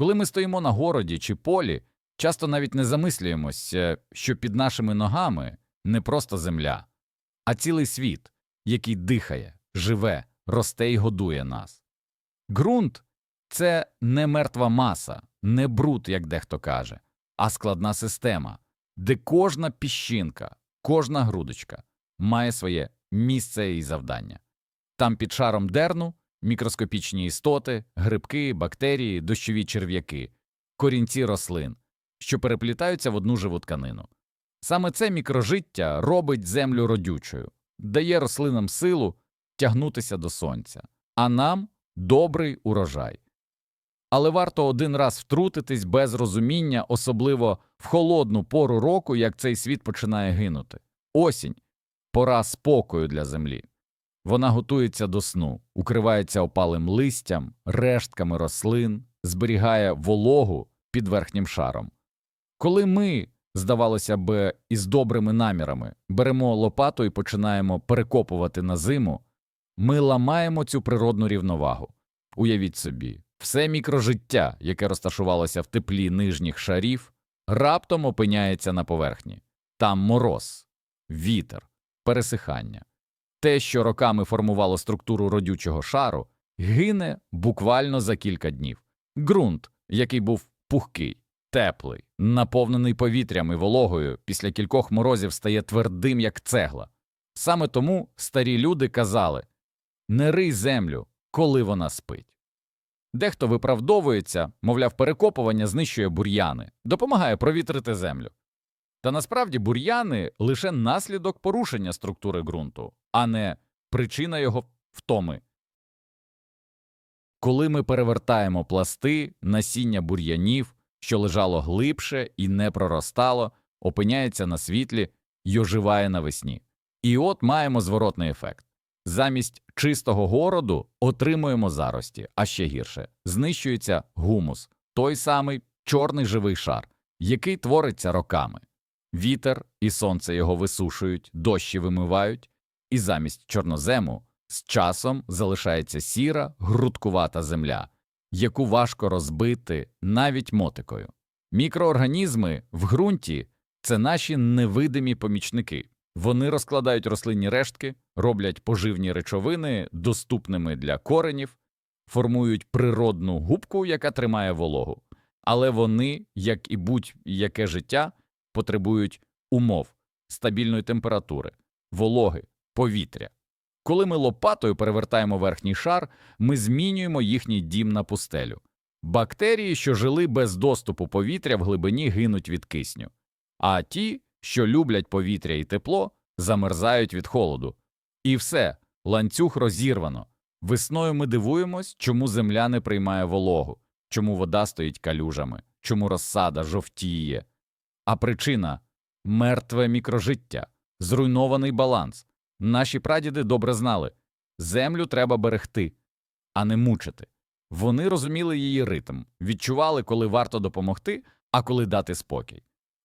Коли ми стоїмо на городі чи полі, часто навіть не замислюємося, що під нашими ногами не просто земля, а цілий світ, який дихає, живе, росте і годує нас. Ґрунт це не мертва маса, не бруд, як дехто каже, а складна система, де кожна піщинка, кожна грудочка має своє місце і завдання. Там під шаром дерну мікроскопічні істоти, грибки, бактерії, дощові черв'яки, корінці рослин, що переплітаються в одну живу тканину. Саме це мікрожиття робить землю родючою, дає рослинам силу тягнутися до сонця, а нам добрий урожай. Але варто один раз втрутитись без розуміння, особливо в холодну пору року, як цей світ починає гинути. Осінь пора спокою для землі. Вона готується до сну, укривається опалим листям, рештками рослин, зберігає вологу під верхнім шаром. Коли ми, здавалося б, із добрими намірами беремо лопату і починаємо перекопувати на зиму, ми ламаємо цю природну рівновагу. Уявіть собі, все мікрожиття, яке розташувалося в теплі нижніх шарів, раптом опиняється на поверхні. Там мороз, вітер, пересихання. Те, що роками формувало структуру родючого шару, гине буквально за кілька днів. Ґрунт, який був пухкий, теплий, наповнений повітрям і вологою, після кількох морозів стає твердим, як цегла. Саме тому старі люди казали не рий землю, коли вона спить. Дехто виправдовується, мовляв, перекопування знищує бур'яни, допомагає провітрити землю. Та насправді бур'яни лише наслідок порушення структури ґрунту, а не причина його втоми. Коли ми перевертаємо пласти, насіння бур'янів, що лежало глибше і не проростало, опиняється на світлі й оживає навесні. І от маємо зворотний ефект. Замість чистого городу отримуємо зарості, а ще гірше знищується гумус, той самий чорний живий шар, який твориться роками. Вітер і сонце його висушують, дощі вимивають, і замість чорнозему з часом залишається сіра, грудкувата земля, яку важко розбити навіть мотикою. Мікроорганізми в ґрунті це наші невидимі помічники. Вони розкладають рослинні рештки, роблять поживні речовини доступними для коренів, формують природну губку, яка тримає вологу. Але вони, як і будь-яке життя, потребують умов стабільної температури, вологи, повітря. Коли ми лопатою перевертаємо верхній шар, ми змінюємо їхній дім на пустелю. Бактерії, що жили без доступу повітря в глибині, гинуть від кисню, а ті, що люблять повітря і тепло, замерзають від холоду. І все, ланцюг розірвано. Весною ми дивуємось, чому земля не приймає вологу, чому вода стоїть калюжами, чому розсада жовтіє. А причина мертве мікрожиття, зруйнований баланс. Наші прадіди добре знали землю треба берегти, а не мучити. Вони розуміли її ритм, відчували, коли варто допомогти, а коли дати спокій.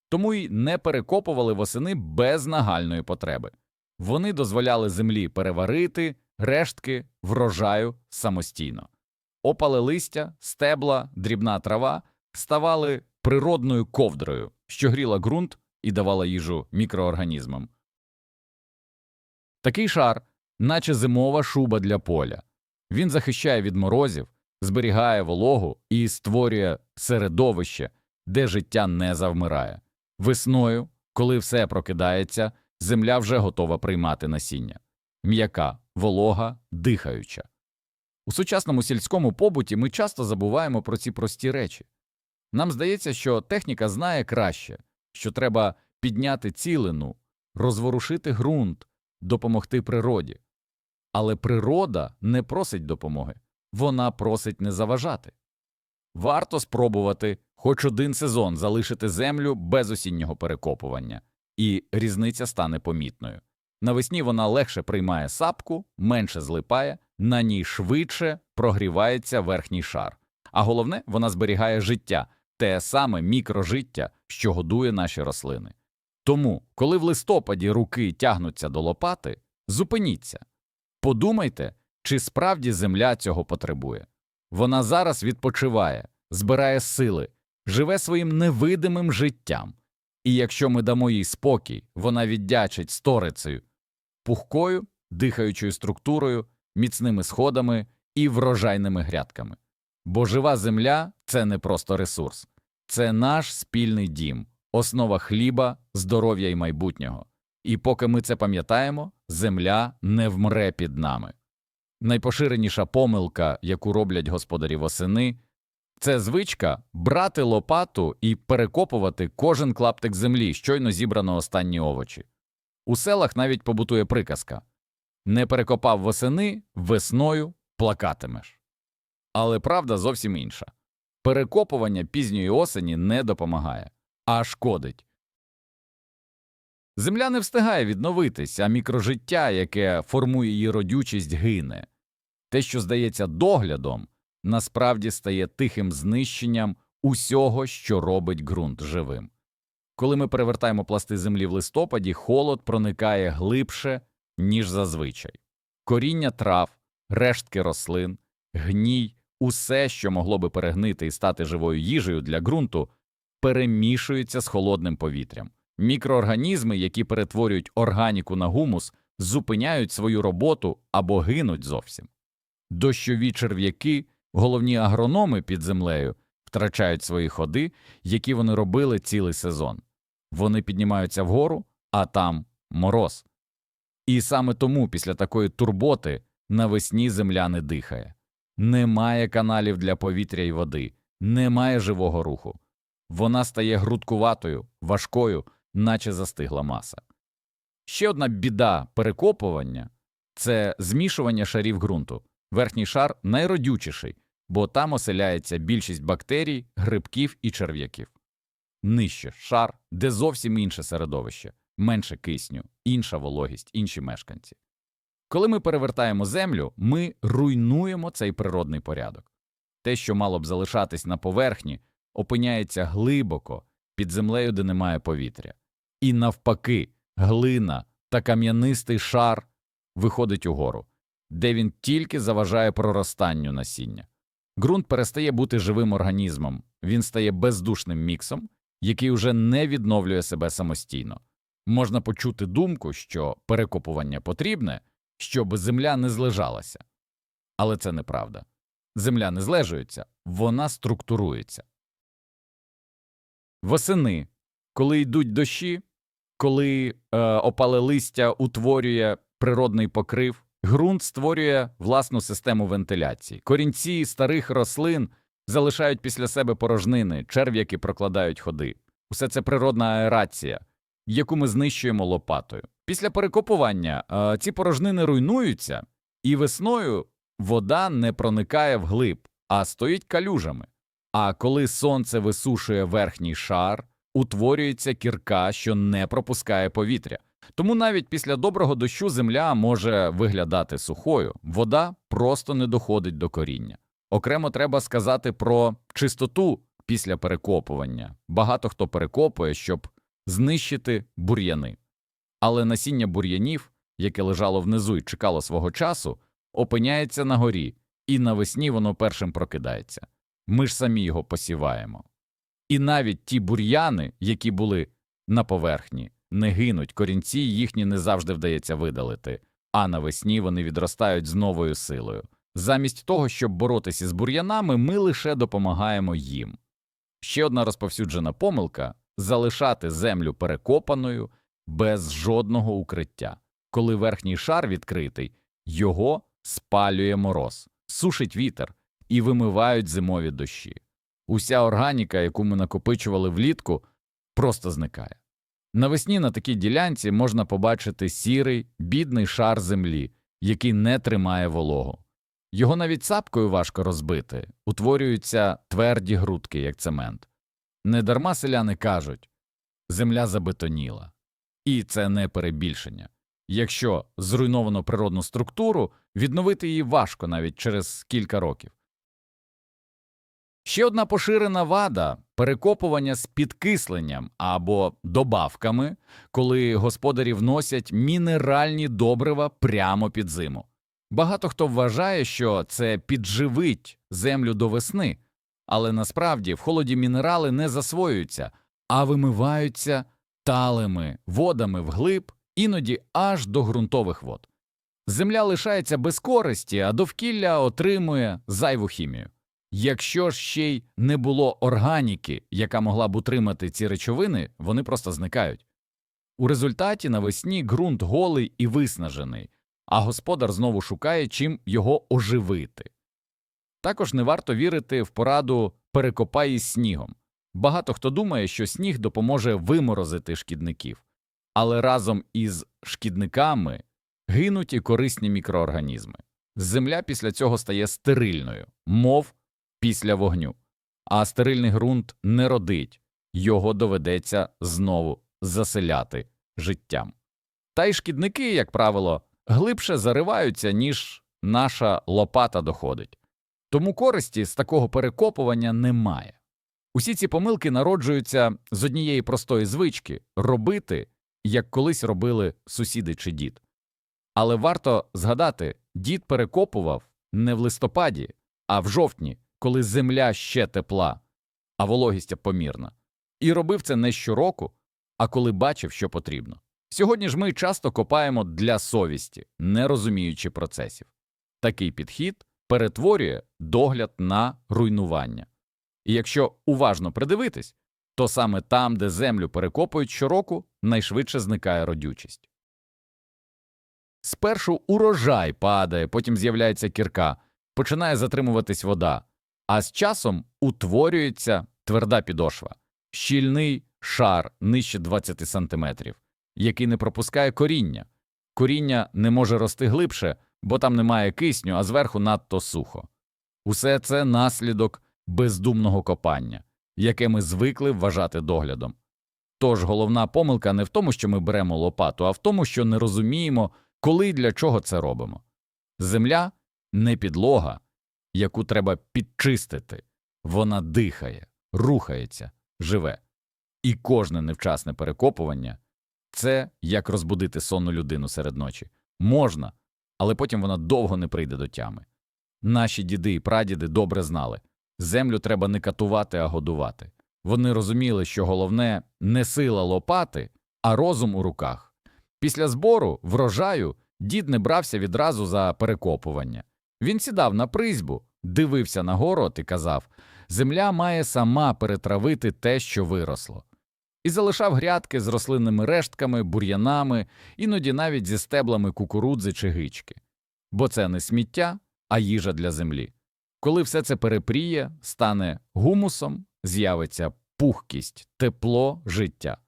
Тому й не перекопували восени без нагальної потреби. Вони дозволяли землі переварити рештки врожаю самостійно. Опали листя, стебла, дрібна трава ставали природною ковдрою, що гріла ґрунт і давала їжу мікроорганізмам. Такий шар, наче зимова шуба для поля. Він захищає від морозів, зберігає вологу і створює середовище, де життя не завмирає. Весною, коли все прокидається, земля вже готова приймати насіння. М'яка, волога, дихаюча. У сучасному сільському побуті ми часто забуваємо про ці прості речі. Нам здається, що техніка знає краще, що треба підняти цілину, розворушити ґрунт, допомогти природі. Але природа не просить допомоги, вона просить не заважати. Варто спробувати хоч один сезон залишити землю без осіннього перекопування, і різниця стане помітною. Навесні вона легше приймає сапку, менше злипає, на ній швидше прогрівається верхній шар. А головне, вона зберігає життя, те саме мікрожиття, що годує наші рослини. Тому, коли в листопаді руки тягнуться до лопати, зупиніться. Подумайте, чи справді земля цього потребує. Вона зараз відпочиває, збирає сили, живе своїм невидимим життям. І якщо ми дамо їй спокій, вона віддячить сторицею, пухкою, дихаючою структурою, міцними сходами і врожайними грядками. Бо жива земля це не просто ресурс, це наш спільний дім, основа хліба, здоров'я і майбутнього. І поки ми це пам'ятаємо, земля не вмре під нами. Найпоширеніша помилка, яку роблять господарі восени, це звичка брати лопату і перекопувати кожен клаптик землі, щойно зібрано останні овочі. У селах навіть побутує приказка не перекопав восени, весною плакатимеш. Але правда зовсім інша. Перекопування пізньої осені не допомагає, а шкодить. Земля не встигає відновитись, а мікрожиття, яке формує її родючість, гине. Те, що здається доглядом, насправді стає тихим знищенням усього, що робить ґрунт живим. Коли ми перевертаємо пласти землі в листопаді, холод проникає глибше, ніж зазвичай. Коріння трав, рештки рослин, гній, усе, що могло би перегнити і стати живою їжею для ґрунту, перемішується з холодним повітрям. Мікроорганізми, які перетворюють органіку на гумус, зупиняють свою роботу або гинуть зовсім. Дощові черв'яки, головні агрономи під землею, втрачають свої ходи, які вони робили цілий сезон. Вони піднімаються вгору, а там мороз. І саме тому після такої турботи навесні земля не дихає. Немає каналів для повітря і води, немає живого руху. Вона стає грудкуватою, важкою, наче застигла маса. Ще одна біда перекопування це змішування шарів ґрунту. Верхній шар найродючіший, бо там оселяється більшість бактерій, грибків і черв'яків. Нижче шар, де зовсім інше середовище, менше кисню, інша вологість, інші мешканці. Коли ми перевертаємо землю, ми руйнуємо цей природний порядок. Те, що мало б залишатись на поверхні, опиняється глибоко під землею, де немає повітря. І навпаки, глина та кам'янистий шар виходить угору, де він тільки заважає проростанню насіння. Ґрунт перестає бути живим організмом, він стає бездушним міксом, який уже не відновлює себе самостійно. Можна почути думку, що перекопування потрібне, щоб земля не злежалася. Але це неправда. Земля не злежується, вона структурується. Восени, коли йдуть дощі, коли е, опале листя утворює природний покрив, ґрунт створює власну систему вентиляції. Корінці старих рослин залишають після себе порожнини, черв'яки прокладають ходи. Усе це природна аерація, яку ми знищуємо лопатою. Після перекопування е, ці порожнини руйнуються, і весною вода не проникає вглиб, а стоїть калюжами. А коли сонце висушує верхній шар, утворюється кірка, що не пропускає повітря. Тому навіть після доброго дощу земля може виглядати сухою, вода просто не доходить до коріння. Окремо треба сказати про чистоту після перекопування. Багато хто перекопує, щоб знищити бур'яни. Але насіння бур'янів, яке лежало внизу і чекало свого часу, опиняється на горі, і навесні воно першим прокидається. Ми ж самі його посіваємо. І навіть ті бур'яни, які були на поверхні, не гинуть, корінці їхні не завжди вдається видалити, а навесні вони відростають з новою силою. Замість того, щоб боротися з бур'янами, ми лише допомагаємо їм. Ще одна розповсюджена помилка залишати землю перекопаною без жодного укриття. Коли верхній шар відкритий, його спалює мороз, сушить вітер і вимивають зимові дощі. Уся органіка, яку ми накопичували влітку, просто зникає. Навесні на такій ділянці можна побачити сірий, бідний шар землі, який не тримає вологу. Його навіть сапкою важко розбити, утворюються тверді грудки, як цемент. Недарма селяни кажуть земля забетоніла. І це не перебільшення. Якщо зруйновано природну структуру, відновити її важко навіть через кілька років. Ще одна поширена вада перекопування з підкисленням або добавками, коли господарі вносять мінеральні добрива прямо під зиму. Багато хто вважає, що це підживить землю до весни, Але насправді в холоді мінерали не засвоюються, а вимиваються талими водами вглиб, іноді аж до ґрунтових вод. Земля лишається без користі, а довкілля отримує зайву хімію. Якщо ж ще й не було органіки, яка могла б утримати ці речовини, вони просто зникають. У результаті навесні ґрунт голий і виснажений, а господар знову шукає, чим його оживити. Також не варто вірити в пораду перекопай із снігом. Багато хто думає, що сніг допоможе виморозити шкідників, але разом із шкідниками гинуть і корисні мікроорганізми. Земля після цього стає стерильною, мов після вогню, а стерильний ґрунт не родить, його доведеться знову заселяти життям. Та й шкідники, як правило, глибше зариваються, ніж наша лопата доходить. Тому користі з такого перекопування немає. Усі ці помилки народжуються з однієї простої звички робити, як колись робили сусіди чи дід. Але варто згадати, дід перекопував не в листопаді, а в жовтні, коли земля ще тепла, а вологість помірна. І робив це не щороку, а коли бачив, що потрібно. Сьогодні ж ми часто копаємо для совісті, не розуміючи процесів. Такий підхід перетворює догляд на руйнування. І якщо уважно придивитись, то саме там, де землю перекопують щороку, найшвидше зникає родючість. Спершу урожай падає, потім з'являється кірка, починає затримуватись вода, а з часом утворюється тверда підошва, щільний шар нижче 20 сантиметрів, який не пропускає коріння. Коріння не може рости глибше, бо там немає кисню, а зверху надто сухо. Усе це наслідок бездумного копання, яке ми звикли вважати доглядом. Тож головна помилка не в тому, що ми беремо лопату, а в тому, що не розуміємо, коли і для чого це робимо. Земля не підлога, яку треба підчистити, вона дихає, рухається, живе. І кожне невчасне перекопування це як розбудити сонну людину серед ночі. Можна, але потім вона довго не прийде до тями. Наші діди і прадіди добре знали землю треба не катувати, а годувати. Вони розуміли, що головне не сила лопати, а розум у руках. Після збору, врожаю, дід не брався відразу за перекопування. Він сідав на призьбу, дивився на город і казав земля має сама перетравити те, що виросло, і залишав грядки з рослинними рештками, бур'янами, іноді навіть зі стеблами кукурудзи чи гички. Бо це не сміття, а їжа для землі. Коли все це перепріє, стане гумусом, з'явиться пухкість, тепло, життя.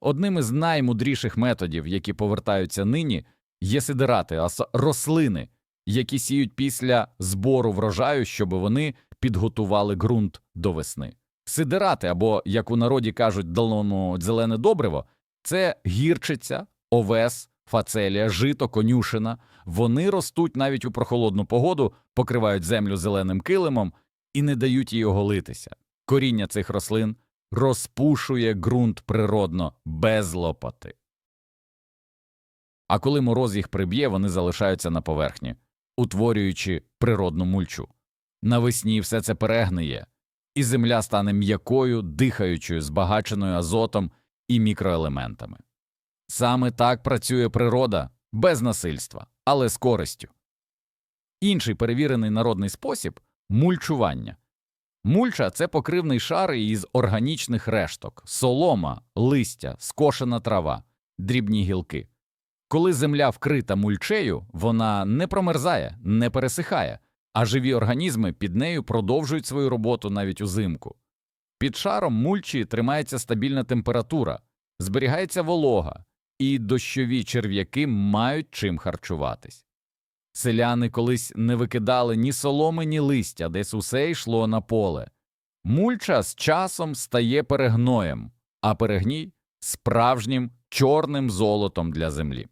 Одним із наймудріших методів, які повертаються нині, є сидирати, а рослини, які сіють після збору врожаю, щоб вони підготували ґрунт до весни. Сидирати, або, як у народі кажуть, далоно зелене добриво, це гірчиця, овес, фацелія, жито, конюшина. Вони ростуть навіть у прохолодну погоду, покривають землю зеленим килимом і не дають їй оголитися. Коріння цих рослин розпушує ґрунт природно, без лопати. А коли мороз їх приб'є, вони залишаються на поверхні, утворюючи природну мульчу. Навесні все це перегниє, і земля стане м'якою, дихаючою, збагаченою азотом і мікроелементами. Саме так працює природа без насильства, але з користю. Інший перевірений народний спосіб мульчування. Мульча це покривний шар із органічних решток, солома, листя, скошена трава, дрібні гілки. Коли земля вкрита мульчею, вона не промерзає, не пересихає, а живі організми під нею продовжують свою роботу навіть узимку. Під шаром мульчі тримається стабільна температура, зберігається волога, і дощові черв'яки мають чим харчуватись. Селяни колись не викидали ні соломи, ні листя, десь усе йшло на поле. Мульча з часом стає перегноєм, а перегній справжнім чорним золотом для землі.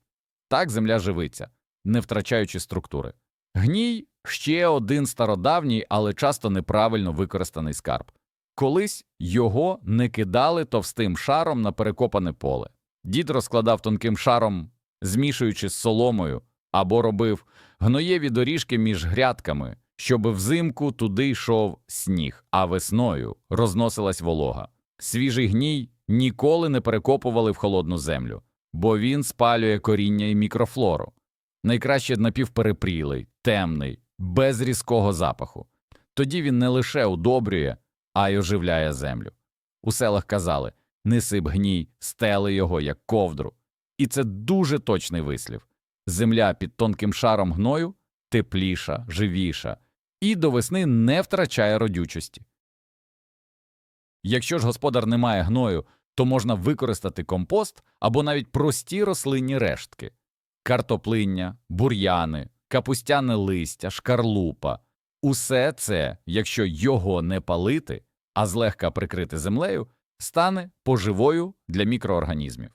Так земля живиться, не втрачаючи структури. Гній ще один стародавній, але часто неправильно використаний скарб. Колись його не кидали товстим шаром на перекопане поле. Дід розкладав тонким шаром, змішуючи з соломою, або робив гноєві доріжки між грядками, щоб взимку туди йшов сніг, а весною розносилась волога. Свіжий гній ніколи не перекопували в холодну землю, бо він спалює коріння і мікрофлору. Найкраще напівперепрілий, темний, без різкого запаху. Тоді він не лише удобрює, а й оживляє землю. У селах казали не сип гній, стели його, як ковдру. І це дуже точний вислів. Земля під тонким шаром гною тепліша, живіша, і до весни не втрачає родючості. Якщо ж господар не має гною, то можна використати компост або навіть прості рослинні рештки картоплиння, бур'яни, капустяне листя, шкарлупа. Усе це, якщо його не палити, а злегка прикрити землею, стане поживою для мікроорганізмів.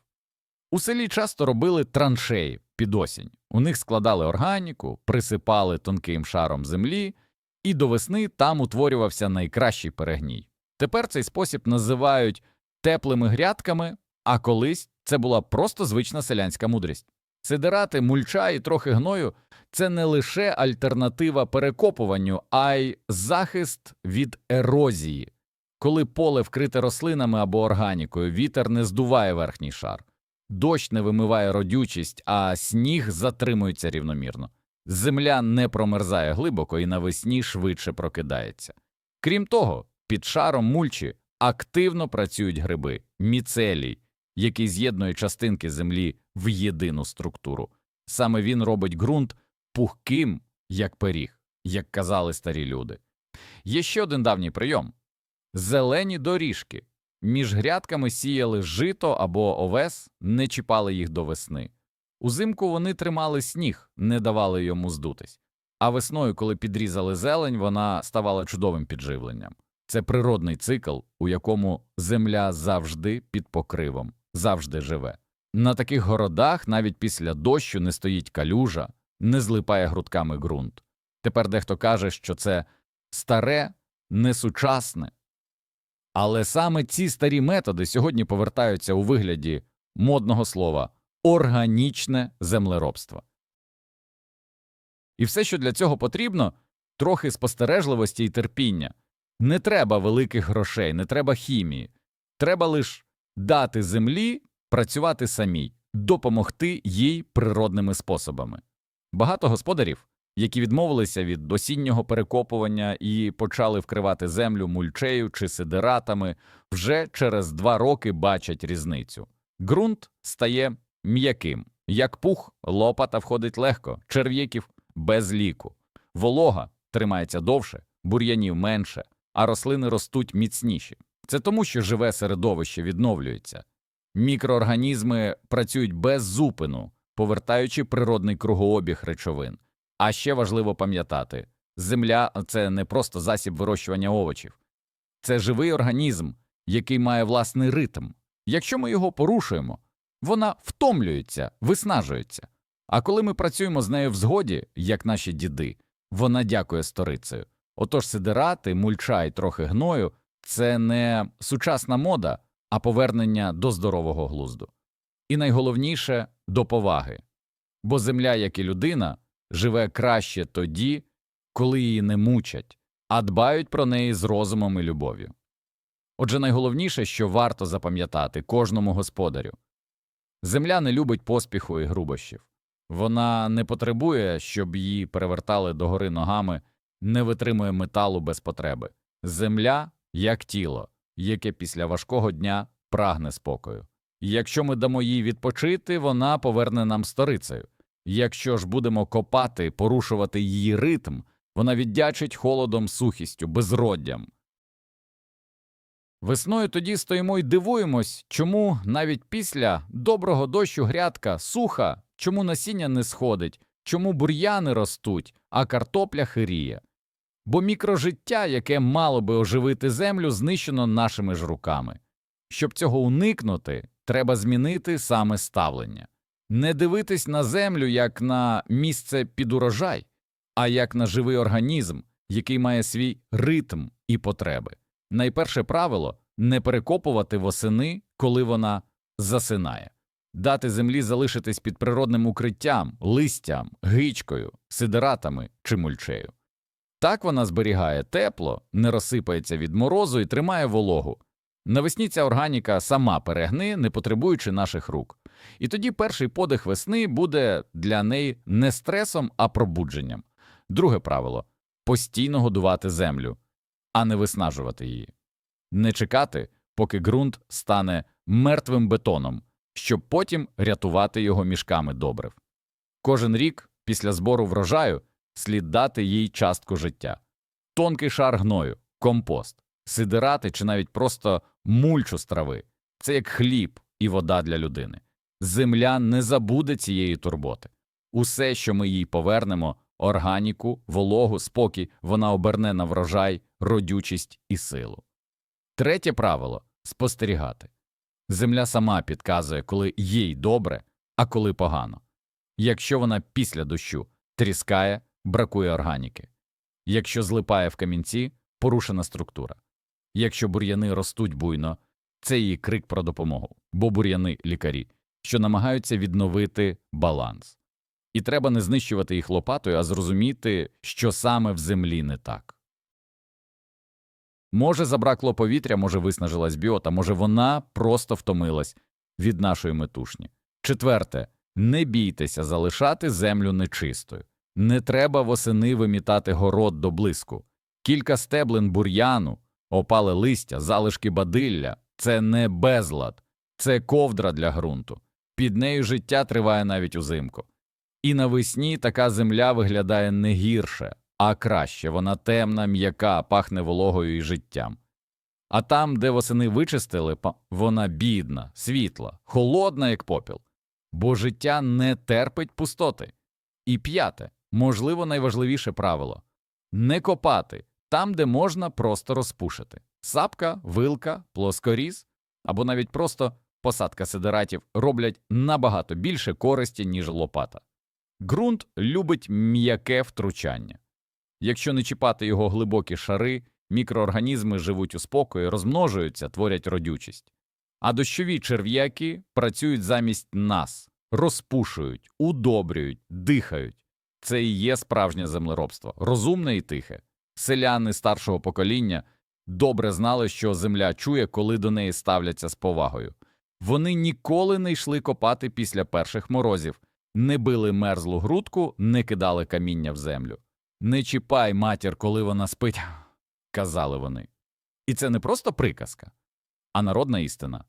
У селі часто робили траншеї під осінь. У них складали органіку, присипали тонким шаром землі, і до весни там утворювався найкращий перегній. Тепер цей спосіб називають теплими грядками, а колись це була просто звична селянська мудрість. Сидирати, мульча і трохи гною це не лише альтернатива перекопуванню, а й захист від ерозії. Коли поле вкрите рослинами або органікою, вітер не здуває верхній шар, дощ не вимиває родючість, а сніг затримується рівномірно. Земля не промерзає глибоко і навесні швидше прокидається. Крім того, під шаром мульчі активно працюють гриби, міцелій, який з'єднує частинки землі в єдину структуру. Саме він робить ґрунт пухким, як пиріг, як казали старі люди. Є ще один давній прийом зелені доріжки. Між грядками сіяли жито або овес, не чіпали їх до весни. Узимку вони тримали сніг, не давали йому здутись. А весною, коли підрізали зелень, вона ставала чудовим підживленням. Це природний цикл, у якому земля завжди під покривом, завжди живе. На таких городах навіть після дощу не стоїть калюжа, не злипає грудками ґрунт. Тепер дехто каже, що це старе, несучасне. Але саме ці старі методи сьогодні повертаються у вигляді модного слова органічне землеробство. І все, що для цього потрібно, трохи спостережливості і терпіння. Не треба великих грошей, не треба хімії. Треба лише дати землі працювати самій, допомогти їй природними способами. Багато господарів, які відмовилися від осіннього перекопування і почали вкривати землю мульчею чи сидератами, вже через два роки бачать різницю. Ґрунт стає м'яким, як пух, лопата входить легко, черв'яків без ліку, волога тримається довше, бур'янів менше, а рослини ростуть міцніші. Це тому, що живе середовище відновлюється. Мікроорганізми працюють без зупину, повертаючи природний кругообіг речовин. А ще важливо пам'ятати земля це не просто засіб вирощування овочів, це живий організм, який має власний ритм. Якщо ми його порушуємо, вона втомлюється, виснажується. А коли ми працюємо з нею в згоді, як наші діди, вона дякує сторицею. Отож сидирати, мульча і трохи гною це не сучасна мода, а повернення до здорового глузду. І найголовніше до поваги. Бо земля, як і людина, живе краще тоді, коли її не мучать, а дбають про неї з розумом і любов'ю. Отже, найголовніше, що варто запам'ятати кожному господарю земля не любить поспіху і грубощів, вона не потребує, щоб її перевертали догори ногами, не витримує металу без потреби. Земля як тіло, яке після важкого дня прагне спокою. Якщо ми дамо їй відпочити, вона поверне нам сторицею. Якщо ж будемо копати, порушувати її ритм, вона віддячить холодом, сухістю, безроддям. Весною тоді стоїмо й дивуємось, чому навіть після доброго дощу грядка суха, чому насіння не сходить, чому бур'яни ростуть, а картопля хиріє. Бо мікрожиття, яке мало би оживити землю, знищено нашими ж руками. Щоб цього уникнути, треба змінити саме ставлення, не дивитись на землю як на місце під урожай, а як на живий організм, який має свій ритм і потреби. Найперше правило не перекопувати восени, коли вона засинає, дати землі залишитись під природним укриттям, листям, гичкою, сидератами чи мульчею. Так вона зберігає тепло, не розсипається від морозу і тримає вологу. Навесні ця органіка сама перегни, не потребуючи наших рук. І тоді перший подих весни буде для неї не стресом, а пробудженням. Друге правило постійно годувати землю, а не виснажувати її. Не чекати, поки ґрунт стане мертвим бетоном, щоб потім рятувати його мішками добрив. Кожен рік після збору врожаю слід дати їй частку життя. Тонкий шар гною, компост, сидирати чи навіть просто мульчу з трави – це як хліб і вода для людини. Земля не забуде цієї турботи. Усе, що ми їй повернемо органіку, вологу, спокій, вона оберне на врожай, родючість і силу. Третє правило спостерігати. Земля сама підказує, коли їй добре, а коли погано. Якщо вона після дощу тріскає, бракує органіки. Якщо злипає в камінці, порушена структура. Якщо бур'яни ростуть буйно, це її крик про допомогу, бо бур'яни лікарі, що намагаються відновити баланс. І треба не знищувати їх лопатою, а зрозуміти, що саме в землі не так. Може, забракло повітря, може, виснажилась біота, може, вона просто втомилась від нашої метушні. Четверте, не бійтеся залишати землю нечистою. Не треба восени вимітати город до блиску. Кілька стеблин бур'яну, опале листя, залишки бадилля це не безлад, це ковдра для ґрунту. Під нею життя триває навіть узимку. І навесні така земля виглядає не гірше, а краще вона темна, м'яка, пахне вологою і життям. А там, де восени вичистили, вона бідна, світла, холодна, як попіл. Бо життя не терпить пустоти. І п'яте, можливо, найважливіше правило не копати там, де можна просто розпушити. Сапка, вилка, плоскоріз або навіть просто посадка сидератів роблять набагато більше користі, ніж лопата. Ґрунт любить м'яке втручання. Якщо не чіпати його глибокі шари, мікроорганізми живуть у спокої, розмножуються, творять родючість. А дощові черв'яки працюють замість нас, розпушують, удобрюють, дихають. Це і є справжнє землеробство, розумне і тихе. Селяни старшого покоління добре знали, що земля чує, коли до неї ставляться з повагою. Вони ніколи не йшли копати після перших морозів, не били мерзлу грудку, не кидали каміння в землю. Не чіпай матір, коли вона спить, казали вони. І це не просто приказка, а народна істина,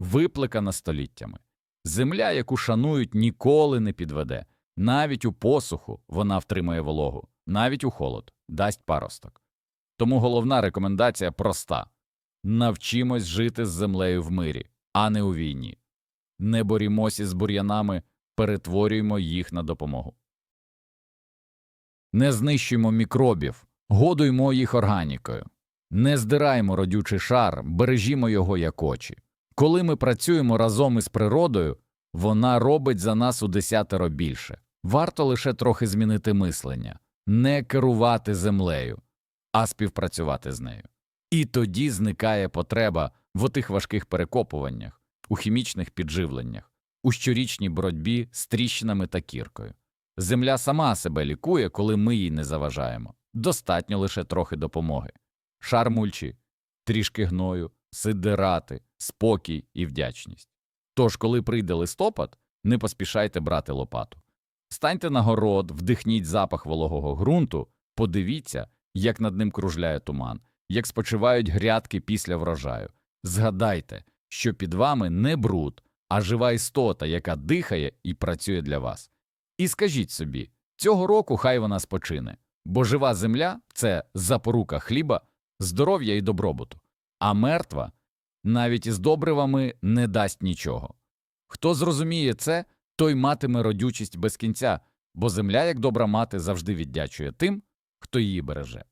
виплекана століттями. Земля, яку шанують, ніколи не підведе. Навіть у посуху вона втримує вологу, навіть у холод дасть паросток. Тому головна рекомендація проста навчимось жити з землею в мирі, а не у війні. Не борімося з бур'янами, перетворюємо їх на допомогу. Не знищуємо мікробів, годуймо їх органікою. Не здираємо родючий шар, бережімо його як очі. Коли ми працюємо разом із природою, вона робить за нас у десятеро більше. Варто лише трохи змінити мислення, не керувати землею, а співпрацювати з нею. І тоді зникає потреба в отих важких перекопуваннях, у хімічних підживленнях, у щорічній боротьбі з тріщинами та кіркою. Земля сама себе лікує, коли ми їй не заважаємо. Достатньо лише трохи допомоги. Шар мульчі, трішки гною, сидирати, спокій і вдячність. Тож, коли прийде листопад, не поспішайте брати лопату. Станьте на город, вдихніть запах вологого ґрунту, подивіться, як над ним кружляє туман, як спочивають грядки після врожаю. Згадайте, що під вами не бруд, а жива істота, яка дихає і працює для вас. І скажіть собі, цього року хай вона спочине, бо жива земля це запорука хліба, здоров'я і добробуту, а мертва навіть із добривами не дасть нічого. Хто зрозуміє це, той матиме родючість без кінця, бо земля, як добра мати, завжди віддячує тим, хто її береже.